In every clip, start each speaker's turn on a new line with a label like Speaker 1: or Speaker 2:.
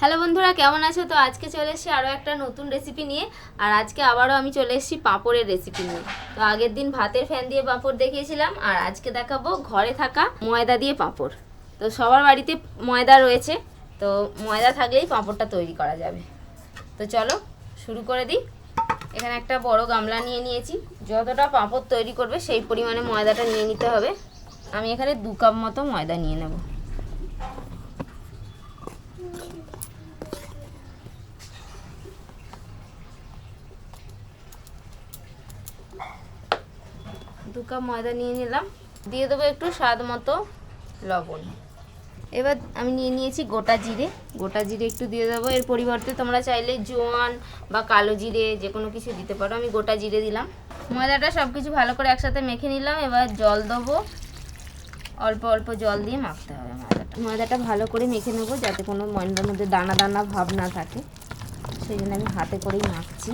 Speaker 1: Hello বন্ধুরা, কেমন আছো? তো আজকে চলে এসেছি আরও একটা নতুন রেসিপি নিয়ে, আর আজকে আবারও আমি চলে এসেছি পাঁপড়ের রেসিপি নিয়ে। তো আগের দিন ভাতের ফ্যান দিয়ে পাঁপড় দেখিয়েছিলাম, আর আজকে দেখাবো ঘরে থাকা ময়দা দিয়ে পাঁপড়। তো সবার বাড়িতে ময়দা রয়েছে, তো ময়দা থাকলেই পাঁপড়টা তৈরি করা যাবে। তো চলো শুরু করে দিই। এখানে একটা বড় গামলা নিয়ে নিয়েছি। যতটা পাঁপড় তৈরি করবে, সেই পরিমাণে ময়দাটা নিয়ে নিতে হবে। আমি এখানে দু কাপ মতো ময়দা নিয়ে নেব। দু কাপ ময়দা নিয়ে নিলাম। দিয়ে দেবো একটু স্বাদ মতো লবণ। এবার আমি নিয়ে নিয়েছি গোটা জিরে। গোটা জিরে একটু দিয়ে দেবো। এর পরিবর্তে তোমরা চাইলে জোয়ান বা কালো জিরে যে কোনো কিছু দিতে পারো। আমি গোটা জিরে দিলাম। ময়দাটা সব কিছু ভালো করে একসাথে মেখে নিলাম। এবার জল দেবো। অল্প অল্প জল দিয়ে মাখতে হবে ময়দাটা। ময়দাটা ভালো করে মেখে নেব যাতে কোনো ময়দার মধ্যে দানা দানা ভাব না থাকে। সেই জন্য আমি হাতে করেই মাখছি।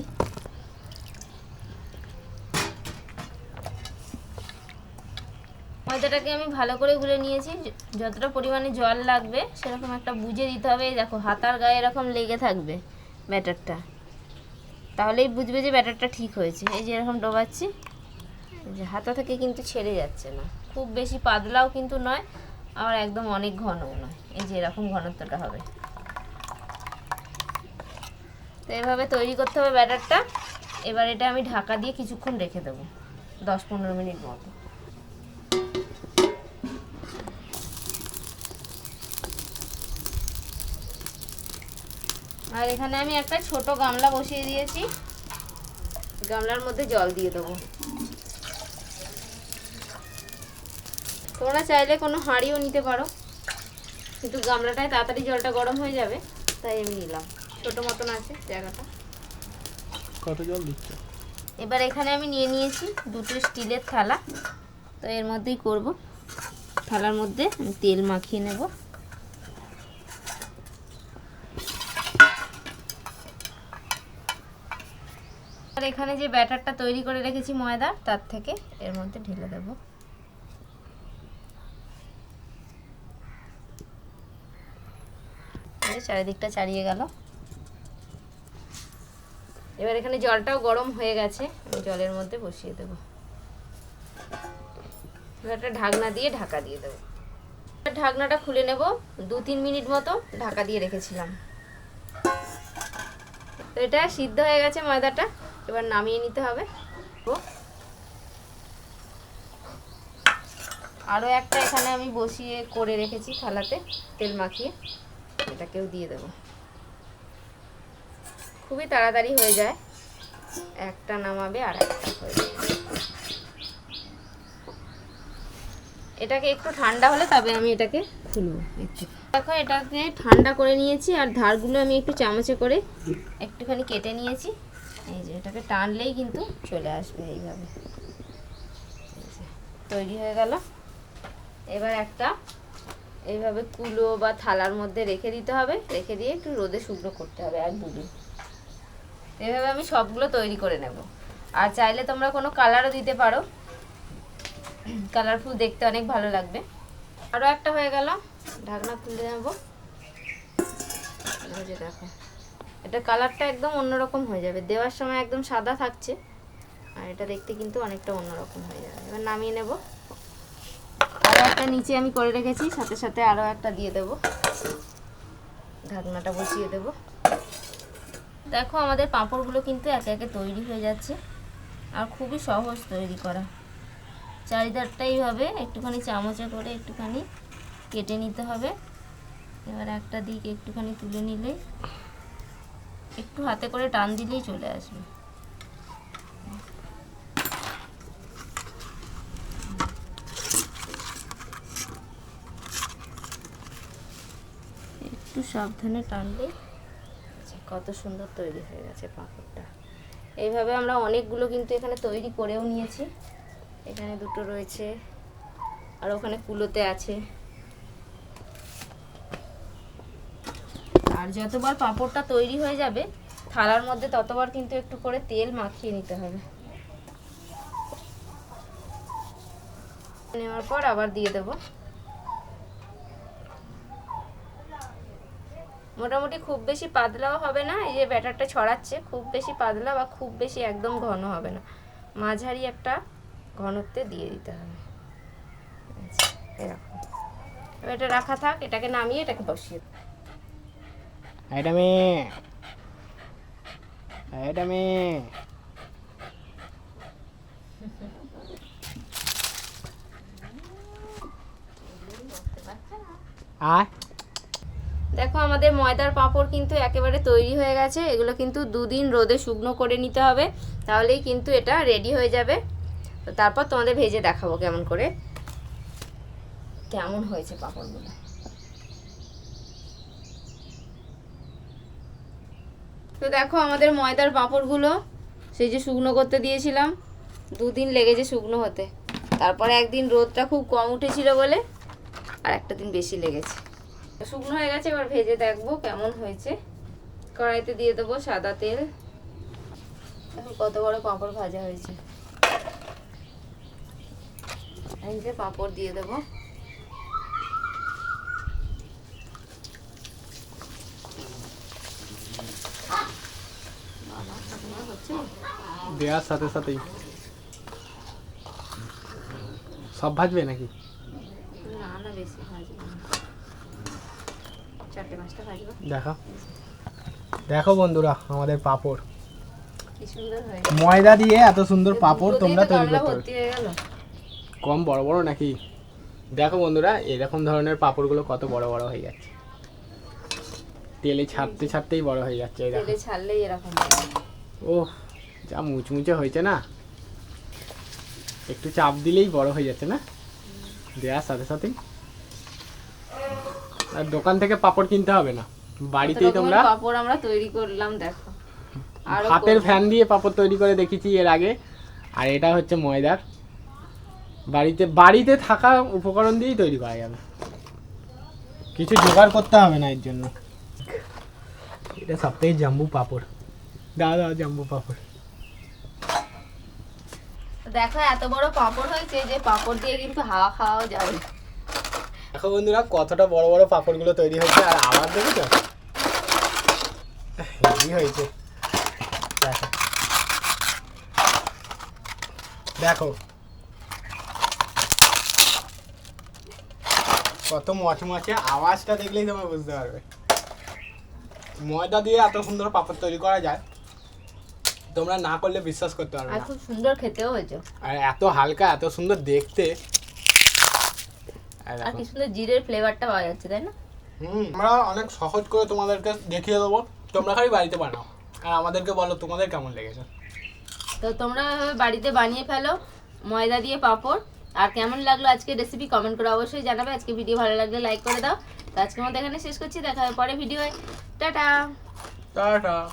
Speaker 1: ময়দাটাকে আমি ভালো করে গুলে নিয়েছি। যতটা পরিমাণে জল লাগবে, সেরকম একটা বুঝে দিতে হবে। দেখো, হাতার গায়ে এরকম লেগে থাকবে ব্যাটারটা। তাহলেই বুঝবে যে ব্যাটারটা ঠিক হয়েছে। এই যে এরকম ডোবাচ্ছি যে হাতা থেকে কিন্তু ছেড়ে যাচ্ছে না। খুব বেশি পাতলাও কিন্তু নয়, আবার একদম অনেক ঘনও নয়। এই যে এরকম ঘনত্বটা হবে। তো এভাবে তৈরি করতে হবে ব্যাটারটা। এবার এটা আমি ঢাকা দিয়ে কিছুক্ষণ রেখে দেবো, দশ পনেরো মিনিট মতো। আর এখানে আমি একটা ছোট গামলা বসিয়ে দিয়েছি। গামলার মধ্যে জল দিয়ে দেবো। তোমরা চাইলে কোনো হাঁড়িও নিতে পারো। কিন্তু গামলাটায় তাড়াতাড়ি জলটা গরম হয়ে যাবে তাই আমি নিলাম। ছোট মতন আছে জায়গাটা।
Speaker 2: কত জল দিচ্ছ?
Speaker 1: এবার এখানে আমি নিয়ে নিয়েছি দুটো স্টিলের থালা। তো এর মধ্যেই করব। থালার মধ্যে আমি তেল মাখিয়ে নেব। আর এখানে যে ব্যাটারটা তৈরি করে রেখেছি ময়দার তার থেকে এর মধ্যে ঢেলে দেব। চারিদিকটা চারিয়ে গেল। এবার এখানে জলটাও গরম হয়ে গেছে, আমি জলের মধ্যে বসিয়ে দেবো। একটা ঢাকনা দিয়ে ঢাকা দিয়ে দেবো। ঢাকনাটা খুলে নেব, দু তিন মিনিট মতো ঢাকা দিয়ে রেখেছিলাম। এটা সিদ্ধ হয়ে গেছে ময়দাটা। এবার নামিয়ে নিতে হবে। আরও একটা এখানে আমি বসিয়ে করে রেখেছি থালাতে, তেল মাখিয়ে। এটাকেও দিয়ে দেবো। খুবই তাড়াতাড়ি হয়ে যায়। একটা নামাবে আর একটা হয়ে যাবে এটাকে একটু ঠান্ডা হলে তবে আমি এটাকে খুলবো দেখো, এটাকে ঠান্ডা করে নিয়েছি আর ধারগুলো আমি একটু চামচে করে একটুখানি কেটে নিয়েছি। এই যে, এটাকে টানলেই কিন্তু চলে আসবে এইভাবে। তৈরি হয়ে গেল। এবার একটা এইভাবে কুলো বা থালার মধ্যে রেখে দিতে হবে। রেখে দিয়ে একটু রোদে শুকনো করতে হবে এক দুদিন এভাবে আমি সবগুলো তৈরি করে নেব। আর চাইলে তোমরা কোনো কালারও দিতে পারো। কালারফুল দেখতে অনেক ভালো লাগবে। আরও একটা হয়ে গেল। ঢাকনা খুলে নেব। দেখো। এটা কালারটা একদম অন্যরকম হয়ে যাবে। দেওয়ার সময় একদম সাদা থাকছে, আর এটা দেখতে কিন্তু অনেকটা অন্যরকম হয়ে যাবে। এবার নামিয়ে নেব। আরও একটা নিচে আমি করে রেখেছি, সাথে সাথে আরও একটা দিয়ে দেব। ঢাকনাটা বসিয়ে দেবো। দেখো আমাদের পাঁপড়গুলো কিন্তু একে একে তৈরি হয়ে যাচ্ছে, আর খুবই সহজ তৈরি করা। চারিধারটা এইভাবে একটুখানি চামচে করে একটুখানি কেটে নিতে হবে। এবার একটা দিক একটুখানি তুলে নিলে একটু হাতে করে টান দিলেই চলে আসবে। একটু সাবধানে আচ্ছা, কত সুন্দর তৈরি হয়ে গেছে পাঁপড়টা। এইভাবে আমরা অনেকগুলো কিন্তু এখানে তৈরি করেও নিয়েছি। এখানে দুটো রয়েছে আর ওখানে কুলোতে আছে। আর যতবার পাঁপড়টা তৈরি হয়ে যাবে থালার মধ্যে ততবার কিন্তু একটু করে তেল মাখিয়ে নিতে হবে। নেওয়ার পর আবার দিয়ে দেবো। মোটামুটি খুব বেশি পাতলাও হবে না এই যে ব্যাটারটা ছড়াচ্ছে খুব বেশি পাতলা বা খুব বেশি একদম ঘন হবে না। মাঝারি একটা ঘনত্বে দিয়ে দিতে হবে। আচ্ছা, এরকম। এবার এটা রাখা থাক এটাকে নামিয়ে এটাকে বসিয়ে দেব।
Speaker 2: এটা মেয়ে এটা মেয়ে আয়।
Speaker 1: দেখো আমাদের ময়দার পাঁপড় কিন্তু একেবারে তৈরি হয়ে গেছে। এগুলো কিন্তু দুদিন রোদে শুকনো করে নিতে হবে। তাহলেই কিন্তু এটা রেডি হয়ে যাবে। তো তারপর তোমাদের ভেজে দেখাবো কেমন করে। কেমন হয়েছে পাঁপড়গুলো। তো দেখো আমাদের ময়দার পাঁপড়গুলো, সেই যে শুকনো করতে দিয়েছিলাম, দুদিন লেগেছে শুকনো হতে। তারপরে একদিন রোদটা খুব কম উঠেছিল বলে, আর একটা দিন বেশি লেগেছে। শুকনো হয়ে গেছে, এবার ভেজে দেখব কেমন হয়েছে। কড়াইতে দিয়ে দেবো সাদা তেল। এখন কত বড় পাঁপড় ভাজা হয়েছে। পাঁপড় দিয়ে দেবো বাবা, তোমার হচ্ছে না?
Speaker 2: দেওয়ার সাথে সাথেই। সব ভাজবে নাকি? দেখো। দেখো বন্ধুরা আমাদের পাপড়। ময়দা দিয়ে এত সুন্দর পাপড় তোমরা তৈরি করতে কম বড় বড় নাকি? দেখো বন্ধুরা এরকম ধরনের পাপড়গুলো কত বড় বড় হয়ে যাচ্ছে। তেলে ছাড়তে ছাড়তেই বড় হয়ে যাচ্ছে এই
Speaker 1: তেলে ছাড়লেই এরকম
Speaker 2: ও যা মুচমুচে হয়েছে না? একটু চাপ দিলেই বড় হয়ে যাচ্ছে না? দেওয়ার সাথে সাথেই। আর দোকান থেকে পাপড় কিনতে হবে না? বাড়িতেই তোমরা
Speaker 1: পাপড় আমরা তৈরি করলাম দেখো। আরও
Speaker 2: হাতের ফ্যান দিয়ে পাপড় তৈরি করে দেখেছি এর আগে। আর এটা হচ্ছে ময়দার। বাড়িতে বাড়িতে থাকা উপকরণ দিয়েই তৈরি করা যাবে। কিছু জোগাড় করতে হবে না এর জন্য। এটা সব থেকে জাম্বু পাপড়। দাও দাও জাম্বু পাপড়।
Speaker 1: দেখো, এত বড় পাঁপড় হয়েছে যে পাঁপড় দিয়ে কিন্তু হাওয়া খাওয়াও যাবে।
Speaker 2: দেখো বন্ধুরা, কতটা বড় বড় পাপড়গুলো তৈরি হয়েছে, আর আবার দেখেছ? হেভি হয়েছে। দেখো। দেখো। কত মচমচে আওয়াজটা দেখলেই তোমরা বুঝতে পারবে। ময়দা দিয়ে এত সুন্দর পাপড় তৈরি করা যায়। তোমরা না করলে বিশ্বাস করতে পারবে
Speaker 1: আর
Speaker 2: না।
Speaker 1: খুব সুন্দর খেতেও হয়েছে।
Speaker 2: আর এত হালকা এত সুন্দর দেখতে।
Speaker 1: আর
Speaker 2: দেখো।
Speaker 1: কি সুন্দর জিরের ফ্লেভারটা পাওয়া যাচ্ছে তাই না?
Speaker 2: হুম আমরা অনেক সহজ করে তোমাদেরকে দেখিয়ে দেবো। তোমরা খালি বাড়িতে বানাও। আর আমাদেরকে বলো তোমাদের কেমন লেগেছে?
Speaker 1: তো তোমরা এভাবে বাড়িতে বানিয়ে ফেলো ময়দা দিয়ে পাঁপড়। আর কেমন লাগল আজকে রেসিপি কমেন্ট করে অবশ্যই জানাবে। আজকে ভিডিও ভালো লাগলে লাইক করে দাও। তো আজকের মতো এখানে শেষ করছি। দেখা হবে পরে ভিডিও টাটা!
Speaker 2: টাটা!